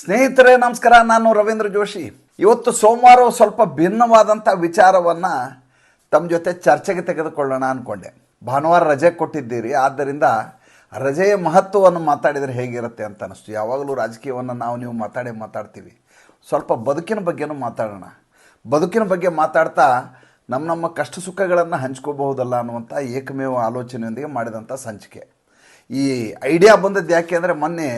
ಸ್ನೇಹಿತರೇ, ನಮಸ್ಕಾರ. ನಾನು ರವೀಂದ್ರ ಜೋಶಿ. ಇವತ್ತು ಸೋಮವಾರ ಸ್ವಲ್ಪ ಭಿನ್ನವಾದಂಥ ವಿಚಾರವನ್ನು ತಮ್ಮ ಜೊತೆ ಚರ್ಚೆಗೆ ತೆಗೆದುಕೊಳ್ಳೋಣ ಅಂದ್ಕೊಂಡೆ ಭಾನುವಾರ ರಜೆ ಕೊಟ್ಟಿದ್ದೀರಿ. ಆದ್ದರಿಂದ ರಜೆಯ ಮಹತ್ವವನ್ನು ಮಾತಾಡಿದರೆ ಹೇಗಿರುತ್ತೆ ಅಂತ ಅನಿಸ್ತು. ಯಾವಾಗಲೂ ರಾಜಕೀಯವನ್ನು ನಾವು, ನೀವು ಮಾತಾಡಿ ಮಾತಾಡ್ತೀವಿ. ಸ್ವಲ್ಪ ಬದುಕಿನ ಬಗ್ಗೆನೂ ಮಾತಾಡೋಣ. ಬದುಕಿನ ಬಗ್ಗೆ ಮಾತಾಡ್ತಾ ನಮ್ಮ ನಮ್ಮ ಕಷ್ಟ ಸುಖಗಳನ್ನು ಹಂಚ್ಕೋಬಹುದಲ್ಲ ಅನ್ನುವಂಥ ಏಕಮೇವ ಆಲೋಚನೆಯೊಂದಿಗೆ ಮಾಡಿದಂಥ ಸಂಚಿಕೆ. ಈ ಐಡಿಯಾ ಬಂದದ್ದು ಯಾಕೆ ಅಂದರೆ ಮೊನ್ನೆ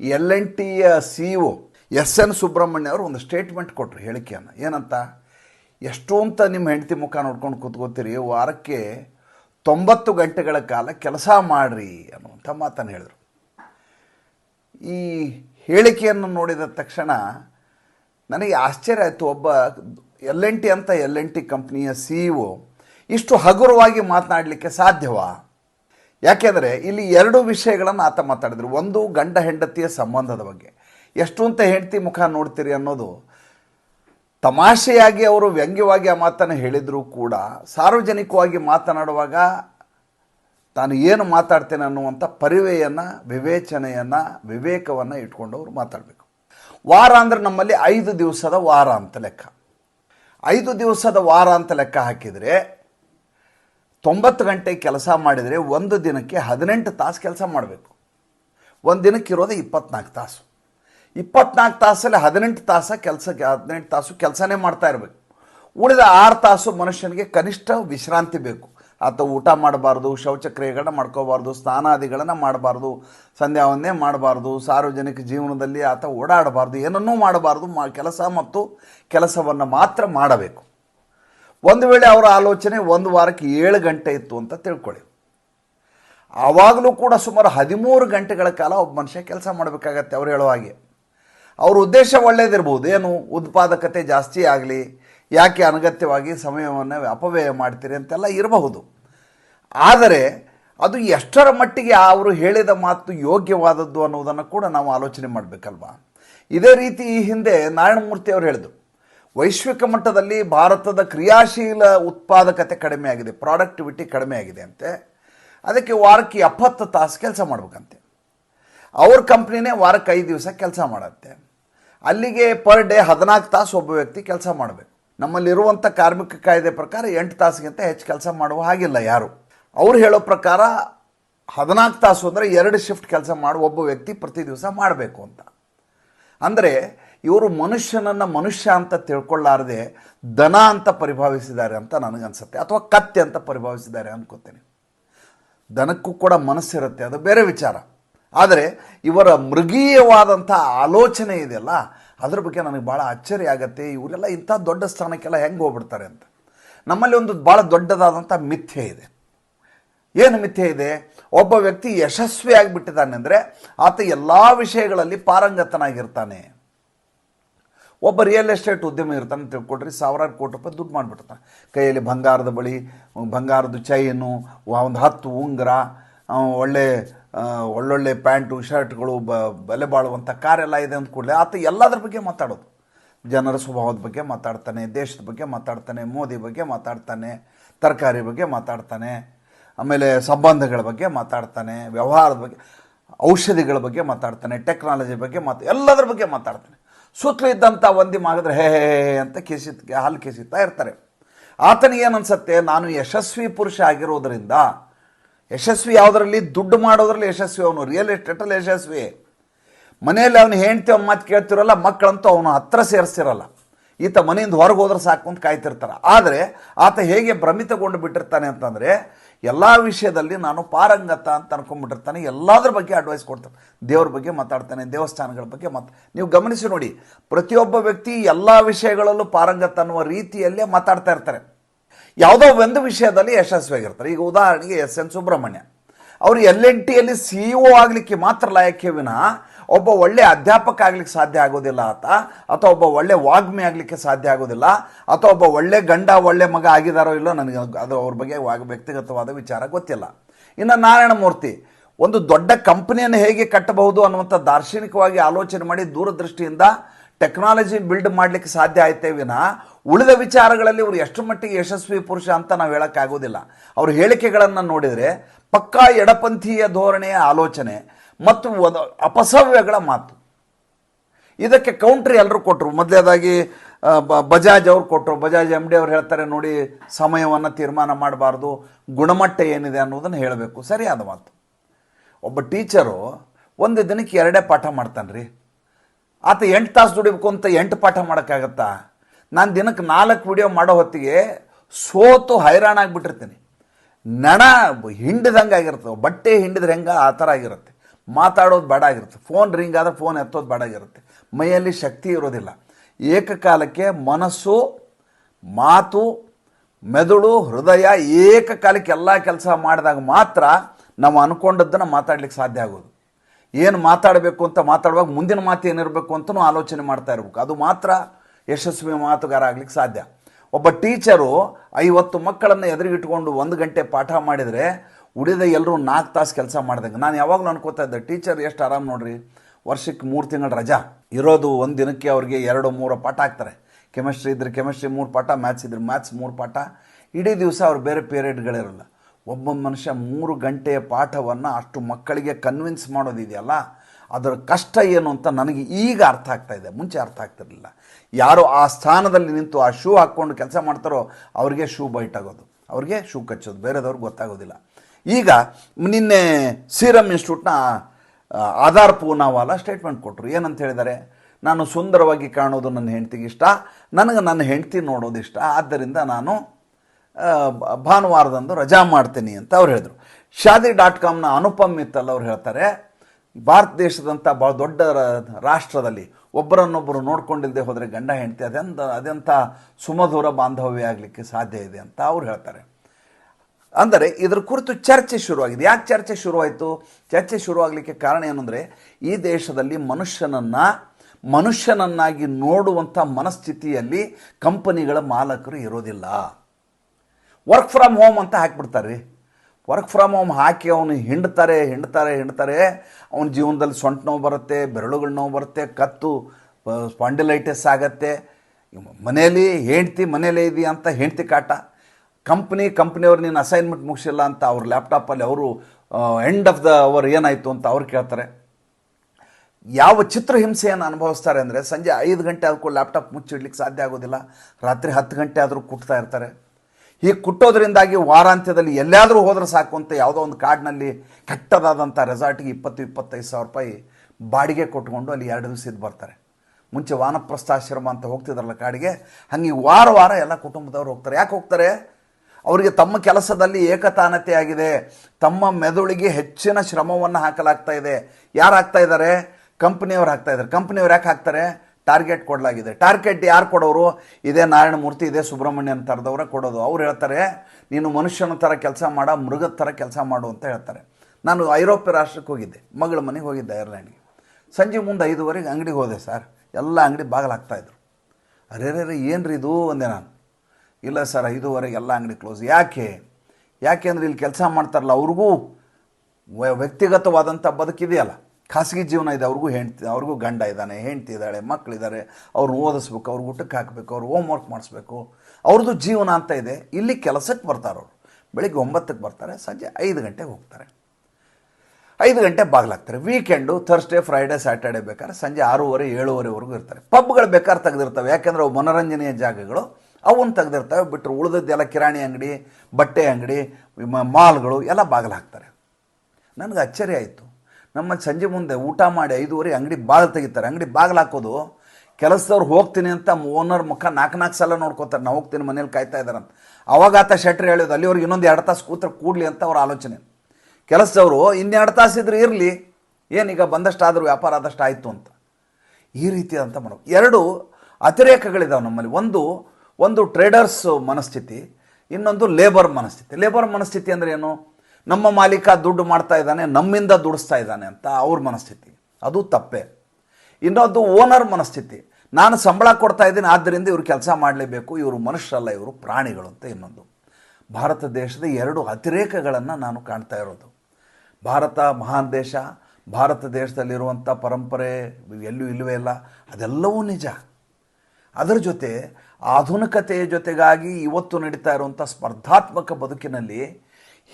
L N ಟಿಯ C O S N Subrahmanya ಅವರು ಒಂದು ಸ್ಟೇಟ್ಮೆಂಟ್ ಕೊಟ್ಟರು ಹೇಳಿಕೆಯನ್ನು. ಏನಂತ? ಎಷ್ಟು ಅಂತ ನಿಮ್ಮ ಹೆಂಡತಿ ಮುಖ ನೋಡ್ಕೊಂಡು ಕೂತ್ಕೋತೀರಿ ವಾರಕ್ಕೆ ತೊಂಬತ್ತು ಗಂಟೆಗಳ ಕಾಲ ಕೆಲಸ ಮಾಡಿರಿ ಅನ್ನುವಂಥ ಮಾತನ್ನು ಹೇಳಿದರು. ಈ ಹೇಳಿಕೆಯನ್ನು ನೋಡಿದ ತಕ್ಷಣ ನನಗೆ ಆಶ್ಚರ್ಯ ಆಯಿತು. ಒಬ್ಬ ಎಲ್ ಎನ್ ಟಿ ಅಂತ ಎಲ್ ಎನ್ ಟಿ ಕಂಪ್ನಿಯ ಸಿ ಒ ಇಷ್ಟು ಹಗುರವಾಗಿ ಮಾತನಾಡಲಿಕ್ಕೆ ಸಾಧ್ಯವಾ? ಯಾಕೆಂದರೆ ಇಲ್ಲಿ ಎರಡು ವಿಷಯಗಳನ್ನು ಆತ ಮಾತಾಡಿದ್ರು. ಒಂದು ಗಂಡ ಹೆಂಡತಿಯ ಸಂಬಂಧದ ಬಗ್ಗೆ. ಎಷ್ಟು ಅಂತ ಹೆಂಡತಿ ಮುಖ ನೋಡ್ತೀರಿ ಅನ್ನೋದು ತಮಾಷೆಯಾಗಿ ಅವರು ವ್ಯಂಗ್ಯವಾಗಿ ಆ ಮಾತನ್ನು ಹೇಳಿದರೂ ಕೂಡ ಸಾರ್ವಜನಿಕವಾಗಿ ಮಾತನಾಡುವಾಗ ತಾನು ಏನು ಮಾತಾಡ್ತೇನೆ ಅನ್ನುವಂಥ ಪರಿವೆಯನ್ನು, ವಿವೇಚನೆಯನ್ನು, ವಿವೇಕವನ್ನು ಇಟ್ಕೊಂಡು ಅವರು ಮಾತಾಡಬೇಕು. ವಾರ ಅಂದರೆ ನಮ್ಮಲ್ಲಿ ಐದು ದಿವಸದ ವಾರ ಅಂತ ಲೆಕ್ಕ. ಐದು ದಿವಸದ ವಾರ ಅಂತ ಲೆಕ್ಕ ಹಾಕಿದರೆ ತೊಂಬತ್ತು ಗಂಟೆ ಕೆಲಸ ಮಾಡಿದರೆ ಒಂದು ದಿನಕ್ಕೆ ಹದಿನೆಂಟು ತಾಸು ಕೆಲಸ ಮಾಡಬೇಕು. ಒಂದು ದಿನಕ್ಕೆ ಇರೋದು ಇಪ್ಪತ್ನಾಲ್ಕು ತಾಸು. ಇಪ್ಪತ್ನಾಲ್ಕು ತಾಸಲ್ಲಿ ಹದಿನೆಂಟು ತಾಸ ಕೆಲಸಕ್ಕೆ ಹದಿನೆಂಟು ತಾಸು ಕೆಲಸನೇ ಮಾಡ್ತಾ ಇರಬೇಕು. ಉಳಿದ ಆರು ತಾಸು ಮನುಷ್ಯನಿಗೆ ಕನಿಷ್ಠ ವಿಶ್ರಾಂತಿ ಬೇಕು. ಆತ ಊಟ ಮಾಡಬಾರ್ದು, ಶೌಚಕ್ರಿಯೆಗಳನ್ನ ಮಾಡ್ಕೋಬಾರ್ದು, ಸ್ನಾನಾದಿಗಳನ್ನು ಮಾಡಬಾರ್ದು, ಸಂಧ್ಯಾವನ್ನೇ ಮಾಡಬಾರ್ದು, ಸಾರ್ವಜನಿಕ ಜೀವನದಲ್ಲಿ ಆತ ಓಡಾಡಬಾರ್ದು, ಏನನ್ನೂ ಮಾಡಬಾರ್ದು, ಮಾ ಕೆಲಸ ಮತ್ತು ಕೆಲಸವನ್ನು ಮಾತ್ರ ಮಾಡಬೇಕು. ಒಂದು ವೇಳೆ ಅವರ ಆಲೋಚನೆ ಒಂದು ವಾರಕ್ಕೆ ಏಳು ಗಂಟೆ ಇತ್ತು ಅಂತ ತಿಳ್ಕೊಳ್ಳಿ. ಆವಾಗಲೂ ಕೂಡ ಸುಮಾರು ಹದಿಮೂರು ಗಂಟೆಗಳ ಕಾಲ ಒಬ್ಬ ಮನುಷ್ಯ ಕೆಲಸ ಮಾಡಬೇಕಾಗತ್ತೆ ಅವ್ರು ಹೇಳೋ ಹಾಗೆ. ಅವ್ರ ಉದ್ದೇಶ ಒಳ್ಳೆಯದಿರ್ಬೋದು ಏನು? ಉತ್ಪಾದಕತೆ ಜಾಸ್ತಿ ಆಗಲಿ, ಯಾಕೆ ಅನಗತ್ಯವಾಗಿ ಸಮಯವನ್ನು ಅಪವ್ಯಯ ಮಾಡ್ತೀರಿ ಅಂತೆಲ್ಲ ಇರಬಹುದು. ಆದರೆ ಅದು ಎಷ್ಟರ ಮಟ್ಟಿಗೆ ಅವರು ಹೇಳಿದ ಮಾತು ಯೋಗ್ಯವಾದದ್ದು ಅನ್ನೋದನ್ನು ಕೂಡ ನಾವು ಆಲೋಚನೆ ಮಾಡಬೇಕಲ್ವಾ? ಇದೇ ರೀತಿ ಈ ಹಿಂದೆ ನಾರಾಯಣಮೂರ್ತಿ ಅವರು ಹೇಳಿದರು. ವೈಶ್ವಿಕ ಮಟ್ಟದಲ್ಲಿ ಭಾರತದ ಕ್ರಿಯಾಶೀಲ ಉತ್ಪಾದಕತೆ ಕಡಿಮೆ ಆಗಿದೆ ಪ್ರಾಡಕ್ಟಿವಿಟಿ ಕಡಿಮೆ ಆಗಿದೆ ಅಂತೆ. ಅದಕ್ಕೆ ವಾರಕ್ಕೆ ಎಪ್ಪತ್ತು ತಾಸು ಕೆಲಸ ಮಾಡ್ಬೇಕಂತೆ. ಅವ್ರ ಕಂಪ್ನಿನೇ ವಾರಕ್ಕೆ ಐದು ದಿವಸ ಕೆಲಸ ಮಾಡುತ್ತೆ. ಅಲ್ಲಿಗೆ ಪರ್ ಡೇ ಹದಿನಾಲ್ಕು ತಾಸು ಒಬ್ಬ ವ್ಯಕ್ತಿ ಕೆಲಸ ಮಾಡಬೇಕು. ನಮ್ಮಲ್ಲಿರುವಂಥ ಕಾರ್ಮಿಕ ಕಾಯ್ದೆ ಪ್ರಕಾರ ಎಂಟು ತಾಸಿಗಿಂತ ಹೆಚ್ಚು ಕೆಲಸ ಮಾಡುವ ಹಾಗಿಲ್ಲ ಯಾರು. ಅವ್ರು ಹೇಳೋ ಪ್ರಕಾರ ಹದಿನಾಲ್ಕು ತಾಸು ಅಂದರೆ ಎರಡು ಶಿಫ್ಟ್ ಕೆಲಸ ಮಾಡುವ ಒಬ್ಬ ವ್ಯಕ್ತಿ ಪ್ರತಿ ದಿವಸ ಮಾಡಬೇಕು ಅಂತ. ಅಂದರೆ ಇವರು ಮನುಷ್ಯನನ್ನು ಮನುಷ್ಯ ಅಂತ ತಿಳ್ಕೊಳ್ಳಾರದೆ ದನ ಅಂತ ಪರಿಭಾವಿಸಿದ್ದಾರೆ ಅಂತ ನನಗನ್ಸುತ್ತೆ. ಅಥವಾ ಕತ್ತೆ ಅಂತ ಪರಿಭಾವಿಸಿದ್ದಾರೆ ಅನ್ಕೋತೇನೆ. ದನಕ್ಕೂ ಕೂಡ ಮನಸ್ಸಿರುತ್ತೆ, ಅದು ಬೇರೆ ವಿಚಾರ. ಆದರೆ ಇವರ ಮೃಗೀಯವಾದಂಥ ಆಲೋಚನೆ ಇದೆಯಲ್ಲ, ಅದ್ರ ಬಗ್ಗೆ ನನಗೆ ಭಾಳ ಅಚ್ಚರಿ ಆಗುತ್ತೆ. ಇವರೆಲ್ಲ ಇಂಥ ದೊಡ್ಡ ಸ್ಥಾನಕ್ಕೆಲ್ಲ ಹೆಂಗೆ ಹೋಗ್ಬಿಡ್ತಾರೆ ಅಂತ. ನಮ್ಮಲ್ಲಿ ಒಂದು ಭಾಳ ದೊಡ್ಡದಾದಂಥ ಮಿಥ್ಯೆ ಇದೆ. ಏನು ಮಿಥ್ಯೆ ಇದೆ? ಒಬ್ಬ ವ್ಯಕ್ತಿ ಯಶಸ್ವಿ ಆಗಿಬಿಟ್ಟಿದ್ದಾನೆ ಅಂದರೆ ಆತ ಎಲ್ಲ ವಿಷಯಗಳಲ್ಲಿ ಪಾರಂಗತನಾಗಿರ್ತಾನೆ. ಒಬ್ಬ ರಿಯಲ್ ಎಸ್ಟೇಟ್ ಉದ್ಯಮ ಇರ್ತಾನೆ ತಿಳ್ಕೊಡ್ರಿ, ಸಾವಿರಾರು ಕೋಟಿ ರೂಪಾಯಿ ದುಡ್ಡು ಮಾಡಿಬಿಡ್ತಾನೆ. ಕೈಯಲ್ಲಿ ಬಂಗಾರದ ಬಳಿ, ಬಂಗಾರದ ಚೈನು ಒಂದು ಹತ್ತು ಉಂಗುರ ಒಳ್ಳೆ ಒಳ್ಳೊಳ್ಳೆ ಪ್ಯಾಂಟು ಶರ್ಟ್ಗಳು ಬ ಬೆಲೆ ಬಾಳುವಂಥ ಕಾರೆಲ್ಲ ಇದೆ ಅಂತ ಕೂಡಲೇ ಆತ ಎಲ್ಲದರ ಬಗ್ಗೆ ಮಾತಾಡೋದು. ಜನರ ಸ್ವಭಾವದ ಬಗ್ಗೆ ಮಾತಾಡ್ತಾನೆ, ದೇಶದ ಬಗ್ಗೆ ಮಾತಾಡ್ತಾನೆ, ಮೋದಿ ಬಗ್ಗೆ ಮಾತಾಡ್ತಾನೆ, ತರಕಾರಿ ಬಗ್ಗೆ ಮಾತಾಡ್ತಾನೆ, ಆಮೇಲೆ ಸಂಬಂಧಗಳ ಬಗ್ಗೆ ಮಾತಾಡ್ತಾನೆ, ವ್ಯವಹಾರದ ಬಗ್ಗೆ, ಔಷಧಿಗಳ ಬಗ್ಗೆ ಮಾತಾಡ್ತಾನೆ ಟೆಕ್ನಾಲಜಿ ಬಗ್ಗೆ ಮಾತು, ಎಲ್ಲದರ ಬಗ್ಗೆ ಮಾತಾಡ್ತಾನೆ. ಸುತ್ತಲೂ ಇದ್ದಂಥ ಒಂದಿ ಮಾಡಿದ್ರೆ ಹೇ ಹೇ ಅಂತ ಕೆಸಿತ್ ಹಾಲು ಕಿಸಿತಾ ಇರ್ತಾರೆ. ಆತನಿಗೆ ಏನು ಅನ್ಸುತ್ತೆ ನಾನು ಯಶಸ್ವಿ ಪುರುಷ ಆಗಿರೋದರಿಂದ, ಯಶಸ್ವಿ ಯಾವುದರಲ್ಲಿ? ದುಡ್ಡು ಮಾಡೋದ್ರಲ್ಲಿ ಯಶಸ್ವಿ ಅವನು ರಿಯಲ್ ಎಸ್ಟೇಟಲ್ಲಿ ಯಶಸ್ವಿ. ಮನೆಯಲ್ಲಿ ಅವನು ಹೆಂಡ್ತಿ ಅವ್ನ ಮಾತು ಕೇಳ್ತಿರಲ್ಲ, ಮಕ್ಕಳಂತೂ ಅವನು ಹತ್ರ ಸೇರಿಸ್ತಿರಲ್ಲ. ಈತ ಮನೆಯಿಂದ ಹೊರಗೆ ಹೋದ್ರೆ ಸಾಕು ಅಂತ ಕಾಯ್ತಿರ್ತಾರೆ. ಆದರೆ ಆತ ಹೇಗೆ ಭ್ರಮಿತಗೊಂಡು ಬಿಟ್ಟಿರ್ತಾನೆ ಅಂತಂದರೆ ಎಲ್ಲ ವಿಷಯದಲ್ಲಿ ನಾನು ಪಾರಂಗತ ಅಂತ ಅನ್ಕೊಂಡ್ಬಿಟ್ಟಿರ್ತಾನೆ. ಎಲ್ಲದ್ರ ಬಗ್ಗೆ ಅಡ್ವೈಸ್ ಕೊಡ್ತಾನೆ ದೇವ್ರ ಬಗ್ಗೆ ಮಾತಾಡ್ತಾನೆ, ದೇವಸ್ಥಾನಗಳ ಬಗ್ಗೆ ಮಾತು, ನೀವು ಗಮನಿಸಿ ನೋಡಿ, ಪ್ರತಿಯೊಬ್ಬ ವ್ಯಕ್ತಿ ಎಲ್ಲ ವಿಷಯಗಳಲ್ಲೂ ಪಾರಂಗತ ಅನ್ನುವ ರೀತಿಯಲ್ಲೇ ಮಾತಾಡ್ತಾ ಇರ್ತಾರೆ. ಯಾವುದೋ ಒಂದು ವಿಷಯದಲ್ಲಿ ಯಶಸ್ವಿಯಾಗಿರ್ತಾರೆ. ಈಗ ಉದಾಹರಣೆಗೆ ಎಸ್ ಎನ್ ಸುಬ್ರಹ್ಮಣ್ಯ. ಅವರು ಎಲ್ ಎನ್ ಟಿಯಲ್ಲಿ ಸಿ ಇ ಒ ಆಗಲಿಕ್ಕೆ ಮಾತ್ರ ಲಾಯಕ್ಕೆ ವಿನಃ ಒಬ್ಬ ಒಳ್ಳೆ ಅಧ್ಯಾಪಕ ಆಗಲಿಕ್ಕೆ ಸಾಧ್ಯ ಆಗೋದಿಲ್ಲ ಆತ, ಅಥವಾ ಒಬ್ಬ ಒಳ್ಳೆ ವಾಗ್ಮಿ ಆಗಲಿಕ್ಕೆ ಸಾಧ್ಯ ಆಗೋದಿಲ್ಲ, ಅಥವಾ ಒಬ್ಬ ಒಳ್ಳೆ ಗಂಡ, ಒಳ್ಳೆ ಮಗ ಆಗಿದಾರೋ ಇಲ್ಲೋ ನನಗೆ ಅದು ಅವ್ರ ಬಗ್ಗೆ ವ್ಯಕ್ತಿಗತವಾದ ವಿಚಾರ ಗೊತ್ತಿಲ್ಲ. ಇನ್ನು ನಾರಾಯಣಮೂರ್ತಿ ಒಂದು ದೊಡ್ಡ ಕಂಪನಿಯನ್ನು ಹೇಗೆ ಕಟ್ಟಬಹುದು ಅನ್ನುವಂಥ ದಾರ್ಶನಿಕವಾಗಿ ಆಲೋಚನೆ ಮಾಡಿ ದೂರದೃಷ್ಟಿಯಿಂದ ಟೆಕ್ನಾಲಜಿ ಬಿಲ್ಡ್ ಮಾಡಲಿಕ್ಕೆ ಸಾಧ್ಯ ಆಯ್ತೇ ವಿನ ಉಳಿದ ವಿಚಾರಗಳಲ್ಲಿ ಇವರು ಎಷ್ಟು ಮಟ್ಟಿಗೆ ಯಶಸ್ವಿ ಪುರುಷ ಅಂತ ನಾವು ಹೇಳೋಕ್ಕಾಗೋದಿಲ್ಲ. ಅವ್ರ ಹೇಳಿಕೆಗಳನ್ನು ನೋಡಿದರೆ ಪಕ್ಕಾ ಎಡಪಂಥೀಯ ಧೋರಣೆಯ ಆಲೋಚನೆ ಮತ್ತು ಒಂದು ಅಪಸವ್ಯಗಳ ಮಾತು. ಇದಕ್ಕೆ ಕೌಂಟ್ರಿ ಎಲ್ಲರೂ ಕೊಟ್ಟರು ಮೊದಲೇದಾಗಿ ಬಜಾಜ್ ಅವ್ರು ಕೊಟ್ಟರು ಬಜಾಜ್ ಎಂ ಡಿ ಅವ್ರು ಹೇಳ್ತಾರೆ, ನೋಡಿ, ಸಮಯವನ್ನು ತೀರ್ಮಾನ ಮಾಡಬಾರ್ದು. ಗುಣಮಟ್ಟ ಏನಿದೆ ಅನ್ನೋದನ್ನು ಹೇಳಬೇಕು. ಸರಿಯಾದ ಮಾತು. ಒಬ್ಬ ಟೀಚರು ಒಂದು ದಿನಕ್ಕೆ ಎರಡೇ ಪಾಠ ಮಾಡ್ತಾನೆ ರೀ ಆತ ಎಂಟು ತಾಸು ದುಡಿಬೇಕು ಅಂತ ಎಂಟು ಪಾಠ ಮಾಡೋಕ್ಕಾಗತ್ತಾ? ನಾನು ದಿನಕ್ಕೆ ನಾಲ್ಕು ವಿಡಿಯೋ ಮಾಡೋ ಹೊತ್ತಿಗೆ ಸೋತು ಹೈರಾಣ ಆಗಿಬಿಟ್ಟಿರ್ತೀನಿ ನಣ ಹಿಂಡಿದಂಗೆ ಆಗಿರ್ತವೆ ಬಟ್ಟೆ ಹಿಂಡಿದ್ರೆ ಹೆಂಗೆ? ಆ ಥರ ಆಗಿರುತ್ತೆ. ಮಾತಾಡೋದು ಬೇಡ ಆಗಿರುತ್ತೆ. ಫೋನ್ ರಿಂಗ್ ಆದರೆ ಫೋನ್ ಎತ್ತೋದು ಬೇಡ ಆಗಿರುತ್ತೆ. ಮೈಯಲ್ಲಿ ಶಕ್ತಿ ಇರೋದಿಲ್ಲ. ಏಕಕಾಲಕ್ಕೆ ಮನಸ್ಸು, ಮಾತು, ಮೆದುಳು, ಹೃದಯ ಏಕಕಾಲಕ್ಕೆ ಎಲ್ಲ ಕೆಲಸ ಮಾಡಿದಾಗ ಮಾತ್ರ ನಾವು ಅಂದ್ಕೊಂಡದ್ದನ್ನು ಮಾತಾಡ್ಲಿಕ್ಕೆ ಸಾಧ್ಯ ಆಗೋದು. ಏನು ಮಾತಾಡಬೇಕು ಅಂತ ಮಾತಾಡುವಾಗ ಮುಂದಿನ ಮಾತು ಏನಿರಬೇಕು ಅಂತಲೂ ಆಲೋಚನೆ ಮಾಡ್ತಾ ಇರಬೇಕು. ಅದು ಮಾತ್ರ ಯಶಸ್ವಿ ಮಾತುಗಾರ ಆಗ್ಲಿಕ್ಕೆ ಸಾಧ್ಯ. ಒಬ್ಬ ಟೀಚರು ಐವತ್ತು ಮಕ್ಕಳನ್ನು ಎದುರಿಗಿಟ್ಕೊಂಡು ಒಂದು ಗಂಟೆ ಪಾಠ ಮಾಡಿದರೆ ಉಳಿದ ಎಲ್ಲರೂ ನಾಲ್ಕು ತಾಸು ಕೆಲಸ ಮಾಡ್ದಂಗೆ. ನಾನು ಯಾವಾಗಲೂ ಅನ್ಕೋತಾ ಇದ್ದೆ, ಟೀಚರ್, ಎಷ್ಟು ಆರಾಮ್ ನೋಡ್ರಿ. ವರ್ಷಕ್ಕೆ ಮೂರು ತಿಂಗಳು ರಜಾ. ಇರೋದು ಒಂದು ದಿನಕ್ಕೆ ಅವ್ರಿಗೆ ಎರಡು, ಮೂರು ಪಾಠ ಹಾಕ್ತಾರೆ. ಕೆಮಿಸ್ಟ್ರಿ ಇದ್ರೆ ಕೆಮಿಸ್ಟ್ರಿ, ಮೂರು ಪಾಠ, ಮ್ಯಾಥ್ಸ್ ಇದ್ರೆ ಮ್ಯಾಥ್ಸ್ ಮೂರು ಪಾಠ. ಇಡೀ ದಿವಸ ಅವ್ರು ಬೇರೆ ಪೀರಿಯಡ್ಗಳಿರಲ್ಲ. ಒಬ್ಬ ಮನುಷ್ಯ ಮೂರು ಗಂಟೆಯ ಪಾಠವನ್ನು ಅಷ್ಟು ಮಕ್ಕಳಿಗೆ ಕನ್ವಿನ್ಸ್ ಮಾಡೋದಿದೆಯಲ್ಲ, ಅದರ ಕಷ್ಟ ಏನು ಅಂತ ನನಗೆ ಈಗ ಅರ್ಥ ಆಗ್ತಾ ಇದೆ. ಮುಂಚೆ ಅರ್ಥ ಆಗ್ತಿರಲಿಲ್ಲ. ಯಾರು ಆ ಸ್ಥಾನದಲ್ಲಿ ನಿಂತು ಆ ಶೂ ಹಾಕ್ಕೊಂಡು ಕೆಲಸ ಮಾಡ್ತಾರೋ ಅವ್ರಿಗೆ ಶೂ ಬೈಟ್ ಆಗೋದು. ಅವ್ರಿಗೆ ಶೂ ಕಚ್ಚೋದು. ಬೇರೆದವ್ರಿಗೆ ಗೊತ್ತಾಗೋದಿಲ್ಲ. ಈಗ ನಿನ್ನೆ ಸೀರಮ್ ಇನ್ಸ್ಟಿಟ್ಯೂಟ್ನ ಆಧಾರ್ ಪೂನಾವಾಲ ಸ್ಟೇಟ್ಮೆಂಟ್ ಕೊಟ್ಟರು ಏನಂತ ಹೇಳಿದ್ದಾರೆ ನಾನು ಸುಂದರವಾಗಿ ಕಾಣೋದು ನನ್ನ ಹೆಂಡ್ತಿಗೆ ಇಷ್ಟ, ನನಗೆ ನನ್ನ ಹೆಂಡ್ತಿ ನೋಡೋದು ಇಷ್ಟ, ಆದ್ದರಿಂದ ನಾನು ಭಾನುವಾರದಂದು ರಜಾ ಮಾಡ್ತೀನಿ ಅಂತ ಅವ್ರು ಹೇಳಿದರು. ಶಾದಿ ಡಾಟ್ ಕಾಮ್ನ ಅನುಪಮ್ ಮಿತ್ತಲ್ ಅವ್ರು ಹೇಳ್ತಾರೆ, ಭಾರತ ದೇಶದಂಥ ಭಾಳ ದೊಡ್ಡ ರಾಷ್ಟ್ರದಲ್ಲಿ ಒಬ್ಬರನ್ನೊಬ್ಬರು ನೋಡ್ಕೊಂಡಿಲ್ಲದೆ ಹೋದರೆ ಗಂಡ ಹೆಂಡತಿ, ಅದೆಂತ ಅದೆಂಥ ಸುಮಧುರ ಬಾಂಧವ್ಯ ಆಗಲಿಕ್ಕೆ ಸಾಧ್ಯ ಇದೆ ಅಂತ ಅವ್ರು ಹೇಳ್ತಾರೆ. ಅಂದರೆ ಇದರ ಕುರಿತು ಚರ್ಚೆ ಶುರುವಾಗಿದೆ. ಯಾಕೆ ಚರ್ಚೆ ಶುರುವಾಯಿತು? ಚರ್ಚೆ ಶುರುವಾಗಲಿಕ್ಕೆ ಕಾರಣ ಏನಂದರೆ, ಈ ದೇಶದಲ್ಲಿ ಮನುಷ್ಯನನ್ನು, ಮನುಷ್ಯನನ್ನಾಗಿ ನೋಡುವಂಥ ಮನಸ್ಥಿತಿಯಲ್ಲಿ ಕಂಪನಿಗಳ ಮಾಲಕರು ಇರೋದಿಲ್ಲ. ವರ್ಕ್ ಫ್ರಮ್ ಹೋಮ್ ಅಂತ ಹಾಕ್ಬಿಡ್ತಾರೆ. ರೀ ವರ್ಕ್ ಫ್ರಮ್ ಹೋಮ್ ಹಾಕಿ ಅವನು ಹಿಂಡ್ತಾರೆ ಹಿಂಡ್ತಾರೆ ಹಿಂಡ್ತಾರೆ. ಅವನ ಜೀವನದಲ್ಲಿ ಸೊಂಟ ನೋವು ಬರುತ್ತೆ, ಬೆರಳುಗಳ ನೋವು ಬರುತ್ತೆ, ಕತ್ತು ಸ್ಪಾಂಡಿಲೈಟಿಸ್ ಆಗತ್ತೆ. ಮನೆಯಲ್ಲಿ ಹೆಂಡ್ತಿ ಮನೇಲೇ ಇದೆಯಾ ಅಂತ ಹೆಂಡ್ತಿ ಕಾಟ. ಕಂಪ್ನಿ, ಕಂಪ್ನಿಯವ್ರು ನೀನು ಅಸೈನ್ಮೆಂಟ್ ಮುಗಿಸಿಲ್ಲ ಅಂತ ಅವ್ರ ಲ್ಯಾಪ್ಟಾಪಲ್ಲಿ ಅವರು ಎಂಡ್ ಆಫ್ ದ ಅವರ್ ಏನಾಯಿತು ಅಂತ ಅವ್ರು ಕೇಳ್ತಾರೆ. ಯಾವ ಚಿತ್ರಹಿಂಸೆಯನ್ನು ಅನುಭವಿಸ್ತಾರೆ ಅಂದರೆ ಸಂಜೆ ಐದು ಗಂಟೆ ಆದಕ್ಕೂ ಲ್ಯಾಪ್ಟಾಪ್ ಮುಚ್ಚಿಡ್ಲಿಕ್ಕೆ ಸಾಧ್ಯ ಆಗೋದಿಲ್ಲ. ರಾತ್ರಿ ಹತ್ತು ಗಂಟೆ ಆದರೂ ಕುಟ್ತಾ ಇರ್ತಾರೆ. ಹೀಗೆ ಕುಟ್ಟೋದ್ರಿಂದಾಗಿ ವಾರಾಂತ್ಯದಲ್ಲಿ ಎಲ್ಲಾದರೂ ಹೋದ್ರೆ ಸಾಕು ಅಂತ ಯಾವುದೋ ಒಂದು ಕಾಡಿನಲ್ಲಿ ಕೆಟ್ಟದಾದಂಥ ರೆಸಾರ್ಟಿಗೆ ಇಪ್ಪತ್ತು, ಇಪ್ಪತ್ತೈದು ಸಾವಿರ ರೂಪಾಯಿ ಬಾಡಿಗೆ ಕೊಟ್ಕೊಂಡು ಅಲ್ಲಿ ಎರಡು ದಿವಸ ಇದ್ದು ಬರ್ತಾರೆ. ಮುಂಚೆ ವಾನಪ್ರಸ್ಥಾಶ್ರಮ ಅಂತ ಹೋಗ್ತಿದ್ರಲ್ಲ ಕಾಡಿಗೆ, ಹಂಗೆ ವಾರ ವಾರ ಎಲ್ಲ ಕುಟುಂಬದವ್ರು ಹೋಗ್ತಾರೆ. ಯಾಕೆ ಹೋಗ್ತಾರೆ? ಅವರಿಗೆ ತಮ್ಮ ಕೆಲಸದಲ್ಲಿ ಏಕತಾನತೆ ಆಗಿದೆ. ತಮ್ಮ ಮೆದುಳಿಗೆ ಹೆಚ್ಚಿನ ಶ್ರಮವನ್ನು ಹಾಕಲಾಗ್ತಾ ಇದೆ. ಯಾರು ಹಾಕ್ತಾ ಇದ್ದಾರೆ ಕಂಪ್ನಿಯವ್ರು ಹಾಕ್ತಾ ಇದ್ದಾರೆ ಕಂಪ್ನಿಯವ್ರು ಯಾಕೆ ಹಾಕ್ತಾರೆ? ಟಾರ್ಗೆಟ್ ಕೊಡಲಾಗಿದೆ. ಟಾರ್ಗೆಟ್ ಯಾರು ಕೊಡೋರು? ಇದೇ ನಾರಾಯಣ ಮೂರ್ತಿ ಇದೇ ಸುಬ್ರಹ್ಮಣ್ಯನ್ ಥರದವರೇ ಕೊಡೋದು. ಅವ್ರು ಹೇಳ್ತಾರೆ, ನೀನು ಮನುಷ್ಯನ ಥರ ಕೆಲಸ ಮಾಡ, ಮೃಗದ ಥರ ಕೆಲಸ ಮಾಡು ಅಂತ ಹೇಳ್ತಾರೆ. ನಾನು ಐರೋಪ್ಯ ರಾಷ್ಟ್ರಕ್ಕೆ ಹೋಗಿದ್ದೆ. ಮಗಳ ಮನೆಗೆ ಹೋಗಿದ್ದೆ ಐರ್ಲ್ಯಾಂಡ್ಗೆ ಸಂಜೆ ಮುಂದೆ ಐದುವರೆಗೆ ಅಂಗಡಿಗೆ ಹೋದೆ, ಸರ್, ಎಲ್ಲ ಅಂಗಡಿ ಬಾಗಿಲಾಗ್ತಾಯಿದ್ರು ಅರೆ ರೇ ಏನು ರೀ ಇದು? ಅಂದೆ ನಾನು. ಇಲ್ಲ ಸರ್ ಐದುವರೆಗೆ ಎಲ್ಲ ಅಂಗಡಿ ಕ್ಲೋಸ್ ಯಾಕೆ? ಯಾಕೆ ಅಂದರೆ ಇಲ್ಲಿ ಕೆಲಸ ಮಾಡ್ತಾರಲ್ಲ ಅವ್ರಿಗೂ ವ್ಯಕ್ತಿಗತವಾದಂಥ ಬದುಕಿದೆಯಲ್ಲ ಖಾಸಗಿ ಜೀವನ ಇದೆ, ಅವ್ರಿಗೂ ಹೆಂಡ್ತಿ, ಅವ್ರಿಗೂ ಗಂಡ ಇದ್ದಾನೆ, ಹೆಂಡ್ತಿ ಇದ್ದಾಳೆ ಮಕ್ಕಳಿದ್ದಾರೆ ಅವ್ರನ್ನ ಓದಿಸ್ಬೇಕು, ಅವ್ರಿಗೆ ಊಟಕ್ಕೆ ಹಾಕಬೇಕು ಅವ್ರು ಹೋಮ್ ವರ್ಕ್ ಮಾಡಿಸ್ಬೇಕು. ಅವ್ರದ್ದು ಜೀವನ ಅಂತ ಇದೆ. ಇಲ್ಲಿ ಕೆಲಸಕ್ಕೆ ಬರ್ತಾರೆ ಅವರು. ಬೆಳಿಗ್ಗೆ ಒಂಬತ್ತಕ್ಕೆ ಬರ್ತಾರೆ, ಸಂಜೆ ಐದು ಗಂಟೆಗೆ ಹೋಗ್ತಾರೆ. ಐದು ಗಂಟೆ ಬಾಗಿಲಾಗ್ತಾರೆ. ವೀಕೆಂಡು ಥರ್ಸ್ಡೇ ಫ್ರೈಡೇ ಸ್ಯಾಟರ್ಡೇ ಬೇಕಾದ್ರೆ ಸಂಜೆ ಆರೂವರೆ, ಏಳುವರೆವರೆಗೂ ಇರ್ತಾರೆ. ಪಬ್ಗಳು ಬೇಕಾದ್ರೆ ತೆಗೆದಿರ್ತವೆ. ಯಾಕೆಂದ್ರೆ ಅವು ಮನೋರಂಜನೆಯ ಜಾಗಗಳು. ಅವನ್ನ ತೆಗೆದಿರ್ತವೆ ಬಿಟ್ಟರೆ ಉಳಿದದ್ದೆಲ್ಲ ಕಿರಾಣಿ ಅಂಗಡಿ, ಬಟ್ಟೆ ಅಂಗಡಿ ಮಾಲ್ಗಳು ಎಲ್ಲ ಬಾಗಿಲು ಹಾಕ್ತಾರೆ. ನನಗೆ ಅಚ್ಚರಿ ಆಯಿತು. ನಮ್ಮ ಸಂಜೆ ಮುಂದೆ ಊಟ ಮಾಡಿ ಐದೂವರೆ ಅಂಗಡಿ ಬಾಗಿಲು ತೆಗಿತಾರೆ. ಅಂಗಡಿ ಬಾಗಿಲು ಹಾಕೋದು, ಕೆಲಸದವ್ರು ಹೋಗ್ತೀನಿ ಅಂತ ಓನರ್ ಮುಖ ನಾಲ್ಕು ನಾಲ್ಕು ಸಲ ನೋಡ್ಕೋತಾರೆ. ನಾವು ಹೋಗ್ತೀನಿ, ಮನೇಲಿ ಕಾಯ್ತಾ ಇದ್ದಾರಂತ ಅವಾಗ ಆತ ಶೆಟ್ರ್ ಹೇಳೋದು, ಅಲ್ಲಿವರೆಗೆ ಇನ್ನೊಂದು ಎರಡು ತಾಸು ಕೂತ್ರೆ ಕೂಡಲಿ ಅಂತ ಅವ್ರ ಆಲೋಚನೆ. ಕೆಲಸದವರು, ಇನ್ನೆರಡು ತಾಸು ಇದ್ರೆ ಇರಲಿ. ಏನೀಗ ಬಂದಷ್ಟಾದರೂ ವ್ಯಾಪಾರ ಆದಷ್ಟು ಆಯಿತು ಅಂತ. ಈ ರೀತಿಯಾದಂಥ ಮಾಡೋ ಎರಡು ಅತಿರೇಕಗಳಿದ್ದಾವೆ ನಮ್ಮಲ್ಲಿ. ಒಂದು ಒಂದು ಟ್ರೇಡರ್ಸ್ ಮನಸ್ಥಿತಿ, ಇನ್ನೊಂದು ಲೇಬರ್ ಮನಸ್ಥಿತಿ. ಲೇಬರ್ ಮನಸ್ಥಿತಿ ಅಂದರೆ ಏನು? ನಮ್ಮ ಮಾಲೀಕ ದುಡ್ಡು ಮಾಡ್ತಾ ಇದ್ದಾನೆ, ನಮ್ಮಿಂದ ದುಡಿಸ್ತಾ ಇದ್ದಾನೆ ಅಂತ ಅವ್ರ ಮನಸ್ಥಿತಿ. ಅದು ತಪ್ಪೆ. ಇನ್ನೊಂದು ಓನರ್ ಮನಸ್ಥಿತಿ. ನಾನು ಸಂಬಳ ಕೊಡ್ತಾ ಇದ್ದೀನಿ ಆದ್ದರಿಂದ ಇವರು ಕೆಲಸ ಮಾಡಲೇಬೇಕು. ಇವರು ಮನುಷ್ಯರಲ್ಲ, ಇವರು ಪ್ರಾಣಿಗಳು ಅಂತ ಇನ್ನೊಂದು. ಭಾರತ ದೇಶದ ಎರಡು ಅತಿರೇಕಗಳನ್ನು ನಾನು ಕಾಣ್ತಾ ಇರೋದು. ಭಾರತ ಮಹಾನ್ ದೇಶ, ಭಾರತ ದೇಶದಲ್ಲಿರುವಂಥ ಪರಂಪರೆ ಎಲ್ಲೂ ಇಲ್ಲವೇ ಇಲ್ಲ ಅದೆಲ್ಲವೂ ನಿಜ. ಅದರ ಜೊತೆ ಆಧುನಿಕತೆಯ ಜೊತೆಗಾಗಿ ಇವತ್ತು ನಡೀತಾ ಇರುವಂಥ ಸ್ಪರ್ಧಾತ್ಮಕ ಬದುಕಿನಲ್ಲಿ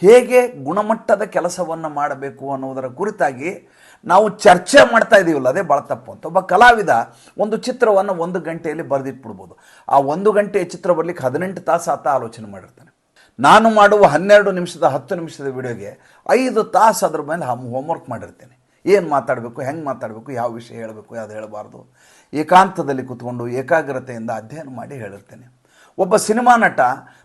ಹೇಗೆ ಗುಣಮಟ್ಟದ ಕೆಲಸವನ್ನು ಮಾಡಬೇಕು ಅನ್ನೋದರ ಕುರಿತಾಗಿ ನಾವು ಚರ್ಚೆ ಮಾಡ್ತಾ ಇದ್ದೀವಲ್ಲ ಅದೇ ಭಾಳ ತಪ್ಪು ಅಂತ. ಒಬ್ಬ ಕಲಾವಿದ ಒಂದು ಚಿತ್ರವನ್ನು ಒಂದು ಗಂಟೆಯಲ್ಲಿ ಬರೆದಿಟ್ಬಿಡ್ಬೋದು. ಆ ಒಂದು ಗಂಟೆಯ ಚಿತ್ರ ಬರಲಿಕ್ಕೆ ಹದಿನೆಂಟು ತಾಸು ಆತ ಆಲೋಚನೆ ಮಾಡಿರ್ತಾನೆ. ನಾನು ಮಾಡುವ ಹನ್ನೆರಡು ನಿಮಿಷದ, ಹತ್ತು ನಿಮಿಷದ ವಿಡಿಯೋಗೆ ಐದು ತಾಸು ಅದ್ರ ಮೇಲೆ ಹೋಮ್ವರ್ಕ್ ಮಾಡಿರ್ತೇನೆ. ಏನು ಮಾತಾಡಬೇಕು, ಹೆಂಗೆ ಮಾತಾಡಬೇಕು, ಯಾವ ವಿಷಯ ಹೇಳಬೇಕು, ಯಾವ್ದು ಹೇಳಬಾರ್ದು. ಏಕಾಂತದಲ್ಲಿ ಕೂತ್ಕೊಂಡು ಏಕಾಗ್ರತೆಯಿಂದ ಅಧ್ಯಯನ ಮಾಡಿ ಹೇಳಿರ್ತೇನೆ. ಒಬ್ಬ ಸಿನಿಮಾ ನಟ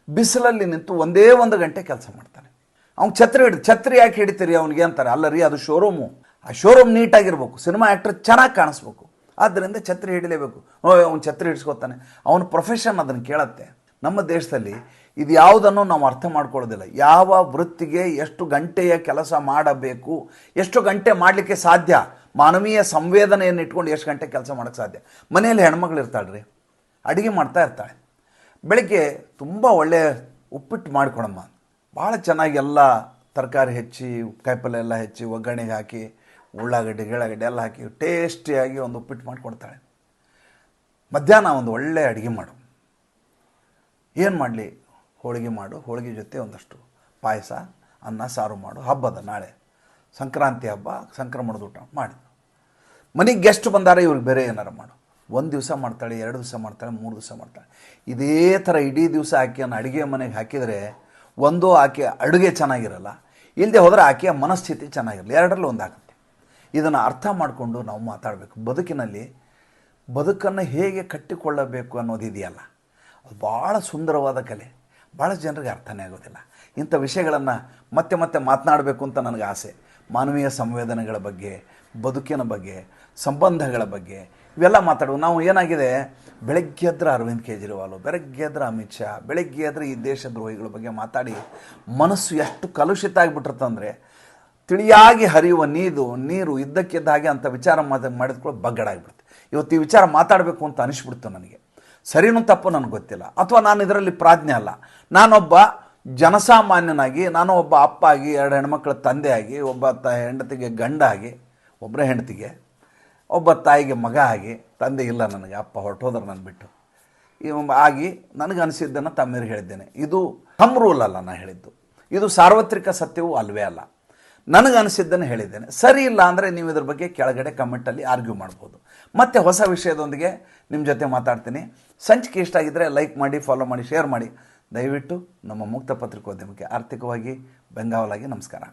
ಬಿಸಿಲಲ್ಲಿ ನಿಂತು ಒಂದೇ ಒಂದು ಗಂಟೆ ಕೆಲಸ ಮಾಡ್ತಾನೆ. ಅವ್ನು ಛತ್ರಿ ಹಿಡಿದು ಛತ್ರಿ ಯಾಕೆ ಹಿಡಿತೀರಿ ಅವನಿಗೆ ಅಂತಾರೆ. ಅಲ್ಲ ರೀ, ಅದು ಶೋರೂಮು ಆ ಶೋರೂಮ್ ನೀಟಾಗಿರ್ಬೇಕು. ಸಿನಿಮಾ ಆ್ಯಕ್ಟ್ರ್ ಚೆನ್ನಾಗಿ ಕಾಣಿಸ್ಬೇಕು. ಆದ್ದರಿಂದ ಛತ್ರಿ ಹಿಡಿಲೇಬೇಕು. ಅವ್ನು ಛತ್ರಿ ಹಿಡಿಸ್ಕೊತಾನೆ. ಅವನ ಪ್ರೊಫೆಷನ್ ಅದನ್ನು ಕೇಳತ್ತೆ. ನಮ್ಮ ದೇಶದಲ್ಲಿ ಇದು ಯಾವುದನ್ನು ನಾವು ಅರ್ಥ ಮಾಡ್ಕೊಳ್ಳೋದಿಲ್ಲ. ಯಾವ ವೃತ್ತಿಗೆ ಎಷ್ಟು ಗಂಟೆಯ ಕೆಲಸ ಮಾಡಬೇಕು, ಎಷ್ಟು ಗಂಟೆ ಮಾಡಲಿಕ್ಕೆ ಸಾಧ್ಯ? ಮಾನವೀಯ ಸಂವೇದನೆಯನ್ನು ಇಟ್ಕೊಂಡು ಎಷ್ಟು ಗಂಟೆ ಕೆಲಸ ಮಾಡೋಕ್ಕೆ ಸಾಧ್ಯ? ಮನೆಯಲ್ಲಿ ಹೆಣ್ಮಗಳು ಇರ್ತಾಳೆ ರೀ ಅಡುಗೆ ಮಾಡ್ತಾ ಇರ್ತಾಳೆ. ಬೆಳಗ್ಗೆ ತುಂಬ ಒಳ್ಳೆಯ ಉಪ್ಪಿಟ್ಟು ಮಾಡಿಕೊಡಮ್ಮ ಭಾಳ ಚೆನ್ನಾಗಿ ಎಲ್ಲ ತರಕಾರಿ ಹೆಚ್ಚಿ, ಕಾಯಿಪಲ್ಲೆ ಎಲ್ಲ ಹೆಚ್ಚಿ ಒಗ್ಗರಣೆಗೆ ಹಾಕಿ, ಉಳ್ಳಾಗಡ್ಡೆ, ಗಿಳಾಗಡ್ಡೆ ಎಲ್ಲ ಹಾಕಿ ಟೇಸ್ಟಿಯಾಗಿ ಒಂದು ಉಪ್ಪಿಟ್ಟು ಮಾಡಿಕೊಡ್ತಾಳೆ. ಮಧ್ಯಾಹ್ನ ಒಂದು ಒಳ್ಳೆಯ ಅಡುಗೆ ಮಾಡು. ಏನು ಮಾಡಲಿ? ಹೋಳಿಗೆ ಮಾಡು, ಹೋಳಿಗೆ ಜೊತೆ ಒಂದಷ್ಟು ಪಾಯಸ, ಅನ್ನ, ಸಾರು ಮಾಡು, ಹಬ್ಬದ ನಾಳೆ. ಸಂಕ್ರಾಂತಿ ಹಬ್ಬ, ಸಂಕ್ರಮಣದ ಊಟ ಮಾಡಿ. ಮನೆಗೆ ಗೆಸ್ಟ್ ಬಂದಾರೆ, ಇವ್ರಿಗೆ ಬೇರೆ ಏನಾರು ಮಾಡು. ಒಂದು ದಿವಸ ಮಾಡ್ತಾಳೆ, ಎರಡು ದಿವಸ ಮಾಡ್ತಾಳೆ, ಮೂರು ದಿವಸ ಮಾಡ್ತಾಳೆ. ಇದೇ ಥರ ಇಡೀ ದಿವಸ ಆಕೆಯನ್ನು ಅಡುಗೆ ಮನೆಗೆ ಹಾಕಿದರೆ ಒಂದು ಆಕೆ ಅಡುಗೆ ಚೆನ್ನಾಗಿರಲ್ಲ ಇಲ್ಲದೆ ಹೋದರೆ ಆಕೆಯ ಮನಸ್ಥಿತಿ ಚೆನ್ನಾಗಿರಲ್ಲ, ಎರಡರಲ್ಲಿ ಒಂದು ಆಗುತ್ತೆ. ಇದನ್ನು ಅರ್ಥ ಮಾಡಿಕೊಂಡು ನಾವು ಮಾತಾಡಬೇಕು. ಬದುಕಿನಲ್ಲಿ ಬದುಕನ್ನು ಹೇಗೆ ಕಟ್ಟಿಕೊಳ್ಳಬೇಕು ಅನ್ನೋದಿದೆಯಲ್ಲ. ಅದು ಭಾಳ ಸುಂದರವಾದ ಕಲೆ. ಭಾಳ ಜನರಿಗೆ ಅರ್ಥನೇ ಆಗೋದಿಲ್ಲ. ಇಂಥ ವಿಷಯಗಳನ್ನು ಮತ್ತೆ ಮತ್ತೆ ಮಾತನಾಡಬೇಕು ಅಂತ ನನಗೆ ಆಸೆ. ಮಾನವೀಯ ಸಂವೇದನೆಗಳ ಬಗ್ಗೆ, ಬದುಕಿನ ಬಗ್ಗೆ, ಸಂಬಂಧಗಳ ಬಗ್ಗೆ ಇವೆಲ್ಲ ಮಾತಾಡುವ. ನಾವು ಏನಾಗಿದೆ? ಬೆಳಗ್ಗೆ ಎದ್ರೆ ಅರವಿಂದ್ ಕೇಜ್ರಿವಾಲು, ಬೆಳಗ್ಗೆ ಎದ್ರೆ ಅಮಿತ್ ಶಾ, ಬೆಳಗ್ಗೆ ಎದ್ರೆ ಈ ದೇಶದ್ರೋಹಿಗಳ ಬಗ್ಗೆ ಮಾತಾಡಿ ಮನಸ್ಸು ಎಷ್ಟು ಕಲುಷಿತ ಆಗಿಬಿಟ್ಟಿರ್ತಂದರೆ ತಿಳಿಯಾಗಿ ಹರಿಯುವ ನೀರು ನೀರು ಇದ್ದಕ್ಕಿದ್ದ ಹಾಗೆ ಅಂತ ವಿಚಾರ ಮಾತ ಮಾಡಿದ್ಕೊಳ್ಳೋ ಬಗ್ಗಡಾಗ್ಬಿಡುತ್ತೆ. ಇವತ್ತು ಈ ವಿಚಾರ ಮಾತಾಡಬೇಕು ಅಂತ ಅನಿಸ್ಬಿಡ್ತು ನನಗೆ. ಸರಿನೂ ತಪ್ಪು ನನಗೆ ಗೊತ್ತಿಲ್ಲ. ಅಥವಾ ನಾನು ಇದರಲ್ಲಿ ಪ್ರಾಜ್ಞೆ ಅಲ್ಲ. ನಾನೊಬ್ಬ ಜನಸಾಮಾನ್ಯನಾಗಿ, ನಾನು ಒಬ್ಬ ಅಪ್ಪ ಆಗಿ ಎರಡು ಹೆಣ್ಮಕ್ಳ ತಂದೆಯಾಗಿ, ಒಬ್ಬ ತ, ಹೆಂಡತಿಗೆ ಗಂಡ ಆಗಿ ಒಬ್ಬರ ಹೆಂಡತಿಗೆ, ಒಬ್ಬ ತಾಯಿಗೆ ಮಗ ಆಗಿ, ತಂದೆ ಇಲ್ಲ ನನಗೆ, ಅಪ್ಪ ಹೊರಟೋದ್ರೆ ನಾನು ಬಿಟ್ಟು. ಆಗಿ ನನಗೆ ಅನಿಸಿದ್ದನ್ನು ಹೇಳಿದ್ದೇನೆ. ಇದು ತಮ್ಮ ರೂಲ್ ಅಲ್ಲ ನಾನು ಹೇಳಿದ್ದು. ಇದು ಸಾರ್ವತ್ರಿಕ ಸತ್ಯವೂ ಅಲ್ವೇ ಅಲ್ಲ. ನನಗೆ ಅನಿಸಿದ್ದನ್ನು ಹೇಳಿದ್ದೇನೆ. ಸರಿ ಇಲ್ಲ ಅಂದರೆ ನೀವು ಇದ್ರ ಬಗ್ಗೆ ಕೆಳಗಡೆ ಕಮೆಂಟಲ್ಲಿ ಆರ್ಗ್ಯೂ ಮಾಡ್ಬೋದು. ಮತ್ತೆ ಹೊಸ ವಿಷಯದೊಂದಿಗೆ ನಿಮ್ಮ ಜೊತೆ ಮಾತಾಡ್ತೀನಿ. ಸಂಚಿಕೆ ಇಷ್ಟ ಆಗಿದ್ದರೆ ಲೈಕ್ ಮಾಡಿ ಫಾಲೋ ಮಾಡಿ ಶೇರ್ ಮಾಡಿ. ದಯವಿಟ್ಟು ನಮ್ಮ ಮುಕ್ತ ಪತ್ರಿಕೋದ್ಯಮಕ್ಕೆ ಆರ್ಥಿಕವಾಗಿ ಬೆಂಗಾವಲಾಗಿ ನಮಸ್ಕಾರ.